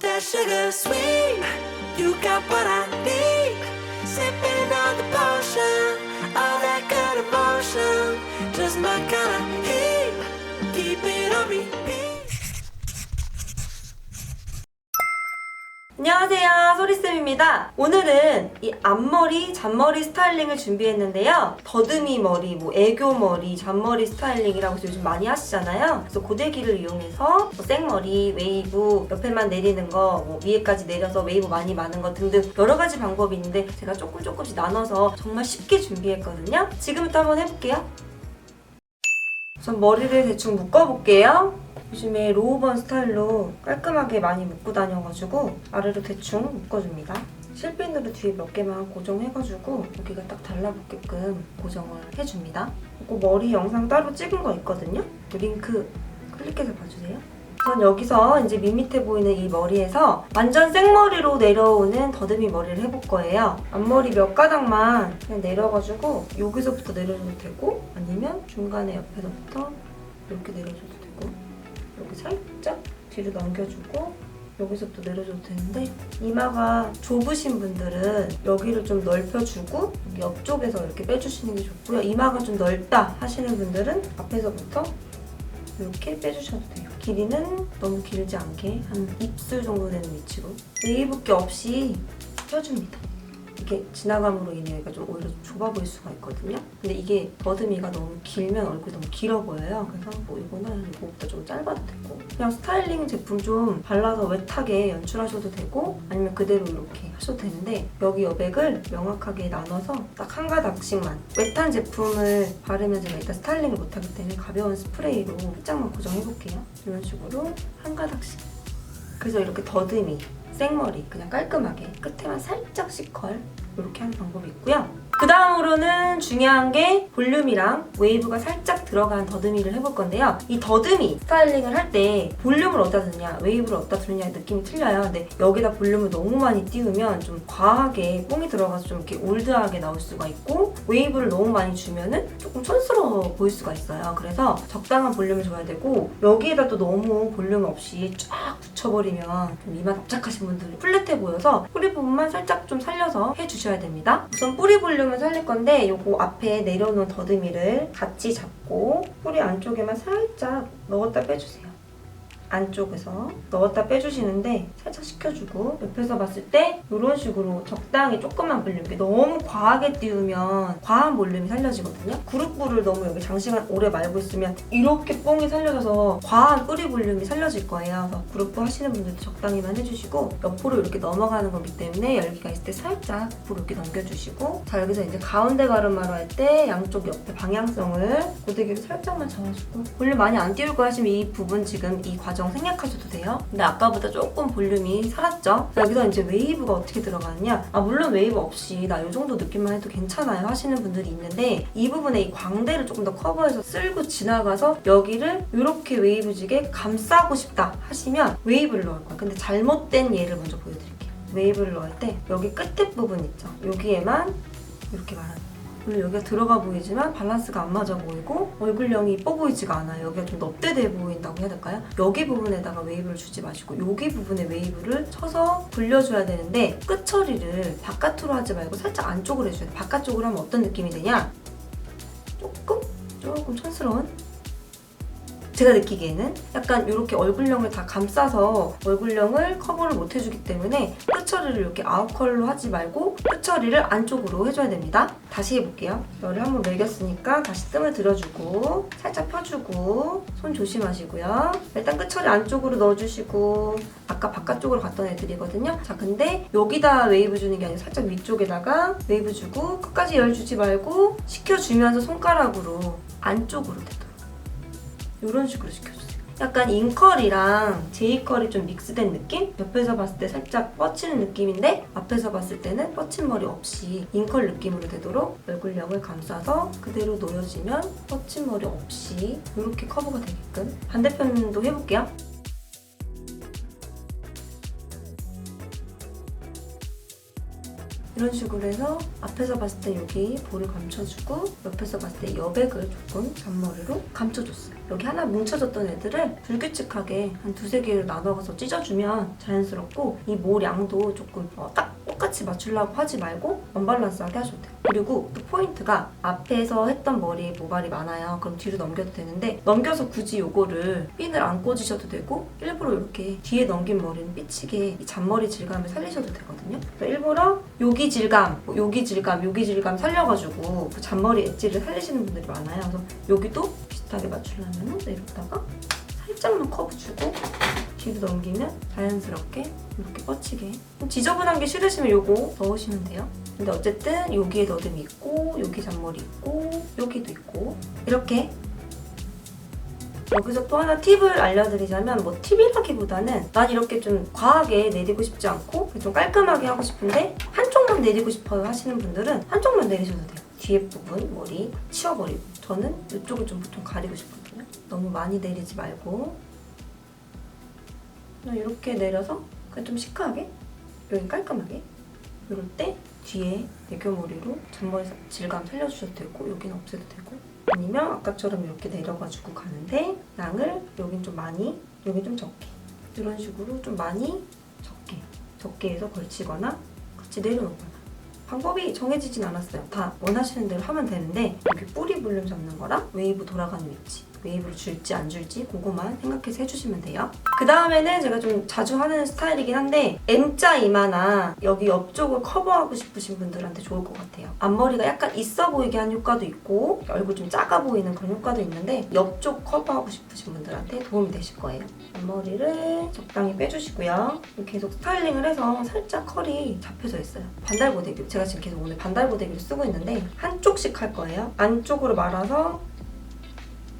that sugar sweet. You got what I need. Sipping on the potion, all that good emotion. Just my kind of 안녕하세요. 소리쌤입니다. 오늘은 이 앞머리 잔머리 스타일링을 준비했는데요. 더듬이 머리 뭐 애교 머리 잔머리 스타일링이라고 요즘 많이 하시잖아요. 그래서 고데기를 이용해서 뭐 생머리 웨이브 옆에만 내리는 거 뭐 위에까지 내려서 웨이브 많이 많은 거 등등 여러 가지 방법이 있는데 제가 조금 조금씩 나눠서 정말 쉽게 준비했거든요. 지금부터 한번 해볼게요. 우선 머리를 대충 묶어볼게요 요즘에 로우번 스타일로 깔끔하게 많이 묶고 다녀가지고 아래로 대충 묶어줍니다. 실핀으로 뒤에 몇 개만 고정해가지고 여기가 딱 달라붙게끔 고정을 해줍니다. 그리고 머리 영상 따로 찍은 거 있거든요. 그 링크 클릭해서 봐주세요. 우선 여기서 이제 밋밋해 보이는 이 머리에서 완전 생머리로 내려오는 더듬이 머리를 해볼 거예요. 앞머리 몇 가닥만 그냥 내려가지고 여기서부터 내려줘도 되고 아니면 중간에 옆에서부터 이렇게 내려줘도 여기 살짝 뒤로 넘겨주고 여기서부터 내려줘도 되는데 이마가 좁으신 분들은 여기를 좀 넓혀주고 옆쪽에서 이렇게 빼주시는 게 좋고요. 이마가 좀 넓다 하시는 분들은 앞에서부터 이렇게 빼주셔도 돼요. 길이는 너무 길지 않게 한 입술 정도 되는 위치로 웨이브기 없이 펴줍니다. 이게 지나감으로 인해 여기가 좀 오히려 좀 좁아 보일 수가 있거든요. 근데 이게 더듬이가 너무 길면 얼굴이 너무 길어 보여요. 그래서 뭐 이거는 이거보다 좀 짧아도 되고 그냥 스타일링 제품 좀 발라서 웨트하게 연출하셔도 되고 아니면 그대로 이렇게 하셔도 되는데 여기 여백을 명확하게 나눠서 딱 한 가닥씩만 웨트한 제품을 바르면 제가 일단 스타일링을 못하기 때문에 가벼운 스프레이로 살짝만 고정해볼게요. 이런 식으로 한 가닥씩 그래서 이렇게 더듬이 생머리 그냥 깔끔하게 끝에만 살짝 C컬 이렇게 하는 방법이 있고요. 그 다음으로는 중요한 게 볼륨이랑 웨이브가 살짝 들어간 더듬이를 해볼 건데요. 이 더듬이 스타일링을 할 때 볼륨을 어디다 두느냐, 웨이브를 어디다 두느냐의 느낌이 틀려요. 근데 여기다 볼륨을 너무 많이 띄우면 좀 과하게 뽕이 들어가서 좀 이렇게 올드하게 나올 수가 있고 웨이브를 너무 많이 주면은 조금 촌스러워 보일 수가 있어요. 그래서 적당한 볼륨을 줘야 되고 여기에다 또 너무 볼륨 없이 쫙 붙여버리면 좀 이마 납작하신 분들이 플랫해 보여서 뿌리 부분만 살짝 좀 살려서 해주셔야 됩니다. 우선 뿌리 볼륨을 살릴 건데 요거 앞에 내려놓은 더듬이를 같이 잡고 뿌리 안쪽에만 살짝 넣었다 빼주세요. 안쪽에서 넣었다 빼주시는데 살짝 식혀주고 옆에서 봤을 때 이런 식으로 적당히 조금만 볼륨 너무 과하게 띄우면 과한 볼륨이 살려지거든요. 그룹부를 너무 여기 장시간 오래 말고 있으면 이렇게 뽕이 살려져서 과한 뿌리 볼륨이 살려질 거예요. 그래서 그룹부 하시는 분들도 적당히만 해주시고 옆으로 이렇게 넘어가는 거기 때문에 열기가 있을 때 살짝 옆으로 이렇게 넘겨주시고 자 여기서 이제 가운데 가르마로 할 때 양쪽 옆에 방향성을 고데기로 살짝만 잡아주고 볼륨 많이 안 띄울 거 하시면 이 부분 지금 이 과정 생략하셔도 돼요. 근데 아까보다 조금 볼륨이 살았죠? 여기서 이제 웨이브가 어떻게 들어가느냐? 아 물론 웨이브 없이 나 이 정도 느낌만 해도 괜찮아요 하시는 분들이 있는데 이 부분에 이 광대를 조금 더 커버해서 쓸고 지나가서 여기를 이렇게 웨이브지게 감싸고 싶다 하시면 웨이브를 넣을 거예요. 근데 잘못된 예를 먼저 보여드릴게요. 웨이브를 넣을 때 여기 끝에 부분 있죠? 여기에만 이렇게 말하는 물론 여기가 들어가 보이지만 밸런스가 안 맞아 보이고 얼굴형이 이뻐 보이지가 않아요. 여기가 좀 넙대대 보인다고 해야 될까요? 여기 부분에다가 웨이브를 주지 마시고 여기 부분에 웨이브를 쳐서 굴려줘야 되는데 끝 처리를 바깥으로 하지 말고 살짝 안쪽으로 해줘야 돼요. 바깥쪽으로 하면 어떤 느낌이 되냐? 조금? 조금 촌스러운? 제가 느끼기에는 약간 이렇게 얼굴형을 다 감싸서 얼굴형을 커버를 못 해주기 때문에 끝처리를 이렇게 아웃컬로 하지 말고 끝처리를 안쪽으로 해줘야 됩니다. 다시 해볼게요. 열을 한번 매겼으니까 다시 뜸을 들어주고 살짝 펴주고 손 조심하시고요. 일단 끝처리 안쪽으로 넣어주시고 아까 바깥쪽으로 갔던 애들이거든요. 자 근데 여기다 웨이브 주는 게 아니라 살짝 위쪽에다가 웨이브 주고 끝까지 열 주지 말고 식혀주면서 손가락으로 안쪽으로 되도록 이런 식으로 시켜주세요. 약간 인컬이랑 제이컬이 좀 믹스된 느낌? 옆에서 봤을 때 살짝 뻗치는 느낌인데 앞에서 봤을 때는 뻗친 머리 없이 인컬 느낌으로 되도록 얼굴형을 감싸서 그대로 놓여지면 뻗친 머리 없이 이렇게 커버가 되게끔 반대편도 해볼게요. 이런 식으로 해서 앞에서 봤을 때 여기 볼을 감춰주고 옆에서 봤을 때 여백을 조금 잔머리로 감춰줬어요. 여기 하나 뭉쳐졌던 애들을 불규칙하게 한 두세 개를 나눠서 찢어주면 자연스럽고 이모 양도 조금 어, 딱 똑같이 맞추려고 하지 말고 언밸런스하게 하셔도 돼요. 그리고 또 포인트가 앞에서 했던 머리에 모발이 많아요. 그럼 뒤로 넘겨도 되는데 넘겨서 굳이 요거를 핀을 안 꽂으셔도 되고 일부러 이렇게 뒤에 넘긴 머리는 삐치게 이 잔머리 질감을 살리셔도 되거든요. 그래서 일부러 여기 질감, 뭐 여기 질감, 여기 질감 살려가지고 그 잔머리 엣지를 살리시는 분들이 많아요. 그래서 여기도 비슷하게 맞추려면 내렸다가 살짝만 커브 주고 뒤로 넘기면 자연스럽게 이렇게 뻗치게. 지저분한 게 싫으시면 요거 넣으시면 돼요. 근데 어쨌든 여기에 너듬이 있고 여기 잔머리 있고 여기도 있고. 이렇게. 여기서 또 하나 팁을 알려드리자면 뭐 팁이라기보다는 난 이렇게 좀 과하게 내리고 싶지 않고 좀 깔끔하게 하고 싶은데 한쪽만 내리고 싶어요 하시는 분들은 한쪽만 내리셔도 돼요. 뒤에 부분 머리 치워버리고. 저는 이쪽을 좀 보통 가리고 싶거든요. 너무 많이 내리지 말고 이렇게 내려서 그냥 좀 시크하게? 여기 깔끔하게? 이럴 때 뒤에 애교머리로 잔머리 질감 살려주셔도 되고 여기는 없애도 되고. 아니면 아까처럼 이렇게 내려가지고 가는데 양을 여긴 좀 많이 여긴 좀 적게. 이런 식으로 좀 많이 적게 적게 해서 걸치거나 같이 내려놓거나. 방법이 정해지진 않았어요. 다 원하시는 대로 하면 되는데 여기 뿌리 볼륨 잡는 거랑 웨이브 돌아가는 위치 웨이브를 줄지 안 줄지 그거만 생각해서 해주시면 돼요. 그 다음에는 제가 좀 자주 하는 스타일이긴 한데 M자 이마나 여기 옆쪽을 커버하고 싶으신 분들한테 좋을 것 같아요. 앞머리가 약간 있어 보이게 한 효과도 있고 얼굴 좀 작아 보이는 그런 효과도 있는데 옆쪽 커버하고 싶으신 분들한테 도움이 되실 거예요. 앞머리를 적당히 빼주시고요. 계속 스타일링을 해서 살짝 컬이 잡혀져 있어요. 반달 고데기 제가 지금 계속 오늘 반달 고데기를 쓰고 있는데 한쪽씩 할 거예요. 안쪽으로 말아서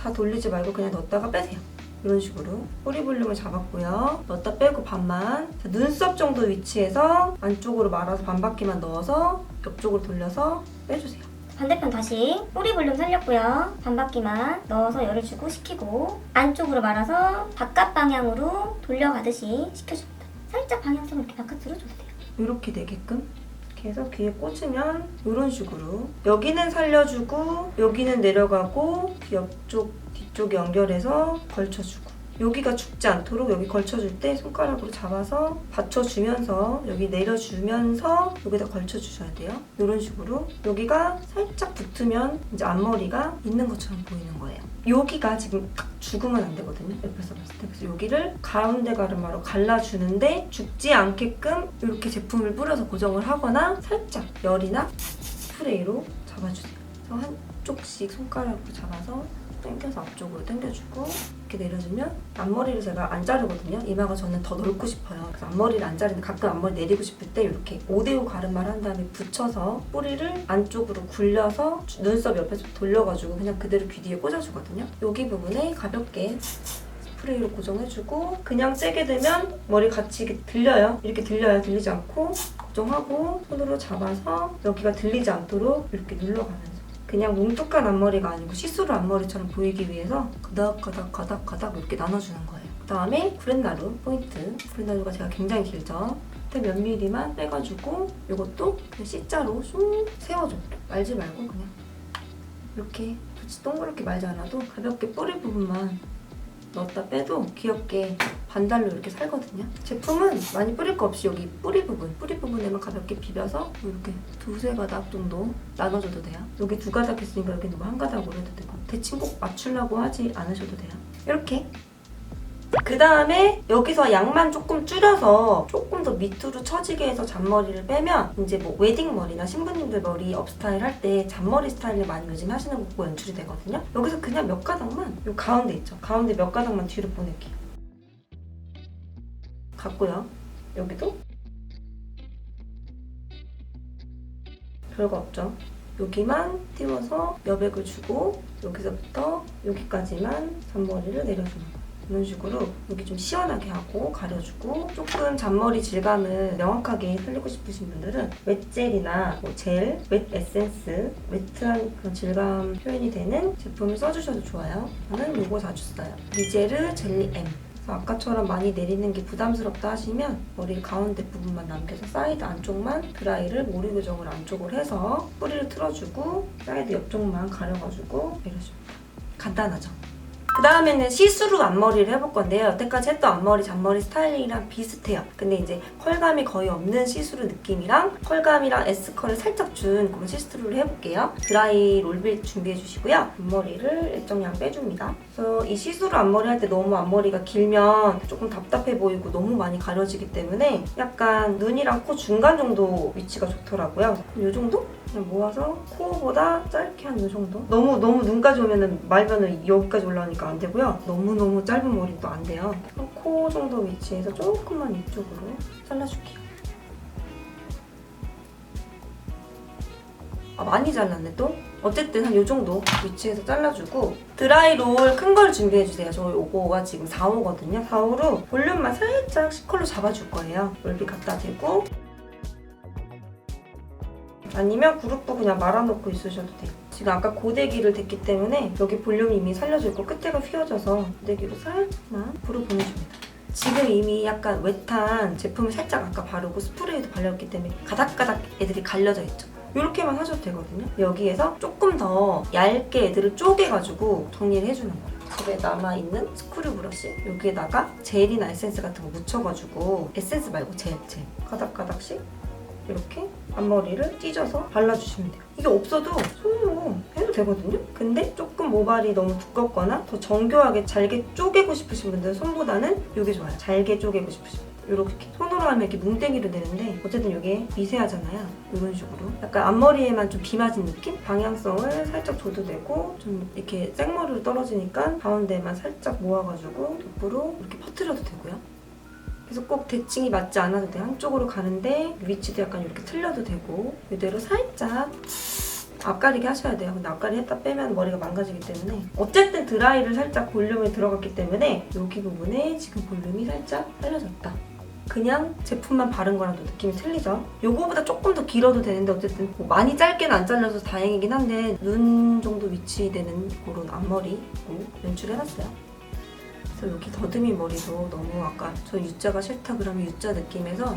다 돌리지 말고 그냥 넣었다가 빼세요. 이런 식으로 뿌리 볼륨을 잡았고요. 넣었다 빼고 반만 자, 눈썹 정도 위치에서 안쪽으로 말아서 반 바퀴만 넣어서 옆쪽으로 돌려서 빼주세요. 반대편 다시 뿌리 볼륨 살렸고요. 반바퀴만 넣어서 열을 주고 식히고 안쪽으로 말아서 바깥 방향으로 돌려가듯이 식혀줍니다. 살짝 방향성을 이렇게 바깥으로 줘주세요. 이렇게 되게끔 이렇게 해서 귀에 꽂으면 이런 식으로. 여기는 살려주고 여기는 내려가고 귀 옆쪽 뒤쪽 연결해서 걸쳐주고 여기가 죽지 않도록 여기 걸쳐줄 때 손가락으로 잡아서 받쳐주면서 여기 내려주면서 여기다 걸쳐주셔야 돼요. 이런 식으로 여기가 살짝 붙으면 이제 앞머리가 있는 것처럼 보이는 거예요. 여기가 지금 딱 죽으면 안 되거든요. 옆에서 봤을 때. 그래서 여기를 가운데 가르마로 갈라주는데 죽지 않게끔 이렇게 제품을 뿌려서 고정을 하거나 살짝 열이나 스프레이로 잡아주세요. 한쪽씩 손가락으로 잡아서 당겨서 앞쪽으로 당겨주고 이렇게 내려주면 앞머리를 제가 안 자르거든요. 이마가 저는 더 넓고 싶어요. 그래서 앞머리를 안 자르는데 가끔 앞머리 내리고 싶을 때 이렇게 5대5 가르마를 한 다음에 붙여서 뿌리를 안쪽으로 굴려서 눈썹 옆에서 돌려가지고 그냥 그대로 귀 뒤에 꽂아주거든요. 여기 부분에 가볍게 스프레이로 고정해주고 그냥 세게 되면 머리 같이 이렇게 들려요. 이렇게 들려야 들리지 않고 고정하고 손으로 잡아서 여기가 들리지 않도록 이렇게 눌러가면서 그냥 뭉툭한 앞머리가 아니고 시스루 앞머리처럼 보이기 위해서 가닥가닥 가닥가닥 이렇게 나눠주는 거예요. 그 다음에 구렛나루 포인트. 구렛나루가 제가 굉장히 길죠. 그때 몇 미리만 빼가지고 이것도 C자로 쑥 세워줘. 말지 말고 그냥 이렇게 굳이 동그랗게 말지 않아도 가볍게 뿌리 부분만 넣었다 빼도 귀엽게 반달로 이렇게 살거든요. 제품은 많이 뿌릴 거 없이 여기 뿌리 부분, 뿌리 부분에만 가볍게 비벼서 이렇게 두세 가닥 정도 나눠줘도 돼요. 여기 두 가닥 있으니까 여기는 뭐한 가닥으로 해도 되고 대칭 꼭 맞추려고 하지 않으셔도 돼요. 이렇게 그 다음에 여기서 양만 조금 줄여서 조금 더 밑으로 처지게 해서 잔머리를 빼면 이제 뭐 웨딩 머리나 신부님들 머리 업스타일 할 때 잔머리 스타일을 많이 요즘 하시는 거 보고 연출이 되거든요. 여기서 그냥 몇 가닥만 요 가운데 있죠. 가운데 몇 가닥만 뒤로 보낼게요. 갔고요. 여기도 별거 없죠. 여기만 띄워서 여백을 주고 여기서부터 여기까지만 잔머리를 내려주는 거예요. 이런 식으로 여기 좀 시원하게 하고 가려주고 조금 잔머리 질감을 명확하게 살리고 싶으신 분들은 웻젤이나 뭐 젤, 웻 에센스, 웻한 그런 질감 표현이 되는 제품을 써주셔도 좋아요. 저는 이거 자주 써요. 리제르 젤리 M 아까처럼 많이 내리는 게 부담스럽다 하시면 머리 가운데 부분만 남겨서 사이드 안쪽만 드라이를 모리 교정을 안쪽으로 해서 뿌리를 틀어주고 사이드 옆쪽만 가려가지고 내려줍니다. 간단하죠? 그 다음에는 시스루 앞머리를 해볼 건데요. 여태까지 했던 앞머리, 잔머리 스타일링이랑 비슷해요. 근데 이제 컬감이 거의 없는 시스루 느낌이랑 컬감이랑 S컬을 살짝 준 그런 시스루를 해볼게요. 드라이 롤빗 준비해 주시고요. 앞머리를 일정량 빼줍니다. 그래서 이 시스루 앞머리 할 때 너무 앞머리가 길면 조금 답답해 보이고 너무 많이 가려지기 때문에 약간 눈이랑 코 중간 정도 위치가 좋더라고요. 이 정도? 그냥 모아서 코어보다 짧게 한 이 정도? 너무 너무 눈까지 오면은 말면은 여기까지 올라오니까 안 되고요. 너무 너무 짧은 머리도 안 돼요. 한 코 정도 위치에서 조금만 이쪽으로 잘라줄게요. 아 많이 잘랐네 또? 어쨌든 한 이 정도 위치에서 잘라주고 드라이롤 큰 걸 준비해주세요. 저 요거가 지금 4호거든요. 4호로 볼륨만 살짝 C컬로 잡아줄 거예요. 롤비 갖다 대고 아니면 그룹도 그냥 말아놓고 있으셔도 돼요. 지금 아까 고데기를 댔기 때문에 여기 볼륨이 이미 살려져 있고 끝에가 휘어져서 고데기로 살짝만 불어 보내줍니다. 지금 이미 약간 웨트한 제품을 살짝 아까 바르고 스프레이도 발렸기 때문에 가닥가닥 애들이 갈려져 있죠. 이렇게만 하셔도 되거든요. 여기에서 조금 더 얇게 애들을 쪼개가지고 정리를 해주는 거예요. 집에 남아있는 스크류 브러쉬 여기에다가 젤이나 에센스 같은 거 묻혀가지고 에센스 말고 젤, 젤 가닥가닥씩 이렇게 앞머리를 찢어서 발라주시면 돼요. 이게 없어도 손으로 해도 되거든요. 근데 조금 모발이 너무 두껍거나 더 정교하게 잘게 쪼개고 싶으신 분들은 손보다는 이게 좋아요. 잘게 쪼개고 싶으신 분들. 이렇게 손으로 하면 이렇게 뭉땡이로 되는데 어쨌든 이게 미세하잖아요. 이런 식으로 약간 앞머리에만 좀 비 맞은 느낌? 방향성을 살짝 줘도 되고 좀 이렇게 생머리로 떨어지니까 가운데만 살짝 모아가지고 옆으로 이렇게 퍼트려도 되고요. 그래서 꼭 대칭이 맞지 않아도 돼. 한쪽으로 가는데 위치도 약간 이렇게 틀려도 되고 이대로 살짝 앞가리게 하셔야 돼요. 근데 앞가리 했다 빼면 머리가 망가지기 때문에 어쨌든 드라이를 살짝 볼륨이 들어갔기 때문에 여기 부분에 지금 볼륨이 살짝 살려졌다. 그냥 제품만 바른 거랑 또 느낌이 틀리죠? 요거보다 조금 더 길어도 되는데 어쨌든 뭐 많이 짧게는 안 잘라서 다행이긴 한데 눈 정도 위치되는 그런 앞머리로 연출해놨어요. 그래서 여기 더듬이 머리도 너무 아까 저 U자가 싫다 그러면 U자 느낌에서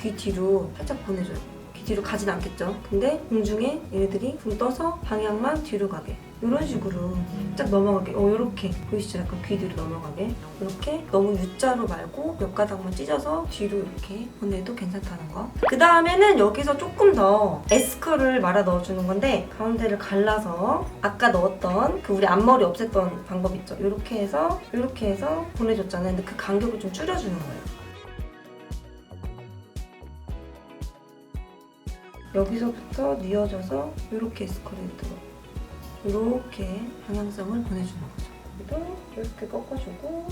귀 뒤로 살짝 보내줘요. 귀 뒤로 가진 않겠죠. 근데 공중에 얘네들이 붕 떠서 방향만 뒤로 가게. 이런 식으로 살짝 넘어가게. 어, 이렇게 보이시죠? 약간 귀 뒤로 넘어가게. 이렇게 너무 U자로 말고 몇 가닥만 찢어서 뒤로 이렇게 보내도 괜찮다는 거. 그 다음에는 여기서 조금 더 S컬을 말아 넣어주는 건데 가운데를 갈라서 아까 넣었던 그 우리 앞머리 없앴던 방법 있죠? 이렇게 해서 이렇게 해서 보내줬잖아요. 근데 그 간격을 좀 줄여주는 거예요. 여기서부터 뉘어져서 이렇게 들어. 이렇게 방향성을 보내주는 거죠. 여기도 이렇게 꺾어주고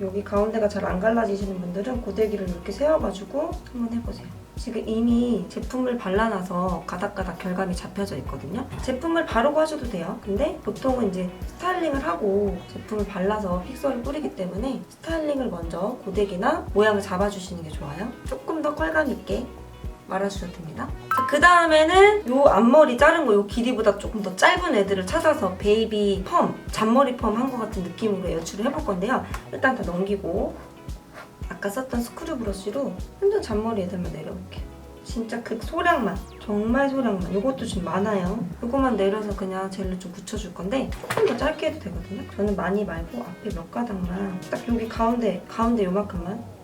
여기 가운데가 잘 안 갈라지시는 분들은 고데기를 이렇게 세워가지고 한번 해보세요. 지금 이미 제품을 발라놔서 가닥가닥 결감이 잡혀져 있거든요. 제품을 바르고 하셔도 돼요. 근데 보통은 이제 스타일링을 하고 제품을 발라서 픽서를 뿌리기 때문에 스타일링을 먼저 고데기나 모양을 잡아주시는 게 좋아요. 조금 더 컬감 있게 말아주셔도 됩니다. 그 다음에는 요 앞머리 자른 거 요 길이보다 조금 더 짧은 애들을 찾아서 베이비 펌, 잔머리 펌 한 것 같은 느낌으로 연출을 해볼 건데요. 일단 다 넘기고 아까 썼던 스크류 브러쉬로 완전 잔머리 애들만 내려볼게요. 진짜 극 소량만, 정말 소량만. 요것도 지금 많아요. 요거만 내려서 그냥 젤로 좀 붙여줄 건데 조금 더 짧게 해도 되거든요. 저는 많이 말고 앞에 몇 가닥만 딱 여기 가운데, 가운데 요만큼만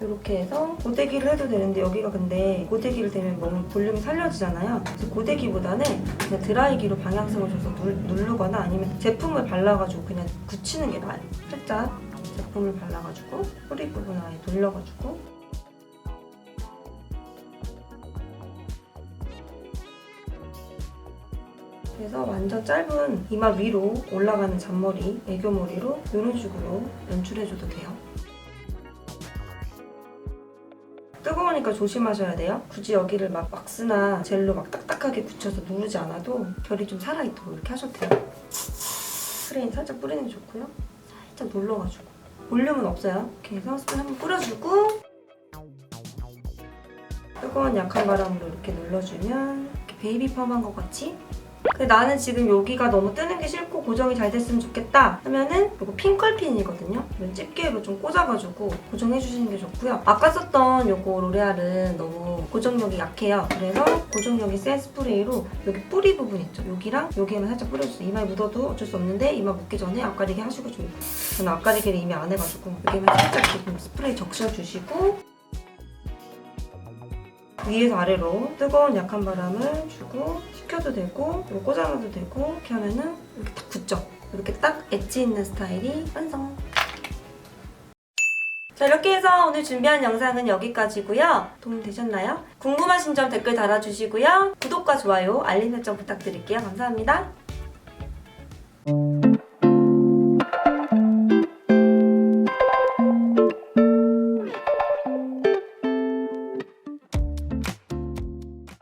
이렇게 해서 고데기를 해도 되는데 여기가 근데 고데기를 대면 너무 볼륨이 살려지잖아요. 그래서 고데기보다는 그냥 드라이기로 방향성을 줘서 누, 누르거나 아니면 제품을 발라가지고 그냥 굳히는 게 나아요. 살짝 제품을 발라가지고 뿌리 부분 아예 돌려가지고 그래서 완전 짧은 이마 위로 올라가는 잔머리, 애교머리로 이런 식으로 연출해줘도 돼요. 뜨거우니까 조심하셔야 돼요. 굳이 여기를 막 왁스나 젤로 막 딱딱하게 붙여서 누르지 않아도 결이 좀 살아있도록 이렇게 하셔도 돼요. 스프레이 살짝 뿌리는 게 좋고요. 살짝 눌러가지고. 볼륨은 없어요. 이렇게 해서 스프레이 한번 뿌려주고 뜨거운 약한 바람으로 이렇게 눌러주면 이렇게 베이비 펌한 것 같이 나는 지금 여기가 너무 뜨는 게 싫고 고정이 잘 됐으면 좋겠다 하면은 이거 핑컬핀이거든요. 이건 집게로 좀 꽂아가지고 고정해 주시는 게 좋고요. 아까 썼던 요거 로레알은 너무 고정력이 약해요. 그래서 고정력이 센 스프레이로 여기 뿌리 부분 있죠. 여기랑 여기에만 살짝 뿌려주세요. 이마에 묻어도 어쩔 수 없는데 이마 묻기 전에 앞가리기 하시고 좀 저는 앞가리기를 이미 안 해가지고 여기만 살짝 이렇게 스프레이 적셔주시고 위에서 아래로 뜨거운 약한 바람을 주고 식혀도 되고 그리고 꽂아놔도 되고 이렇게 하면은 이렇게 딱 붙죠. 이렇게 딱 엣지 있는 스타일이 완성. 자 이렇게 해서 오늘 준비한 영상은 여기까지고요. 도움 되셨나요? 궁금하신 점 댓글 달아주시고요. 구독과 좋아요, 알림 설정 부탁드릴게요. 감사합니다.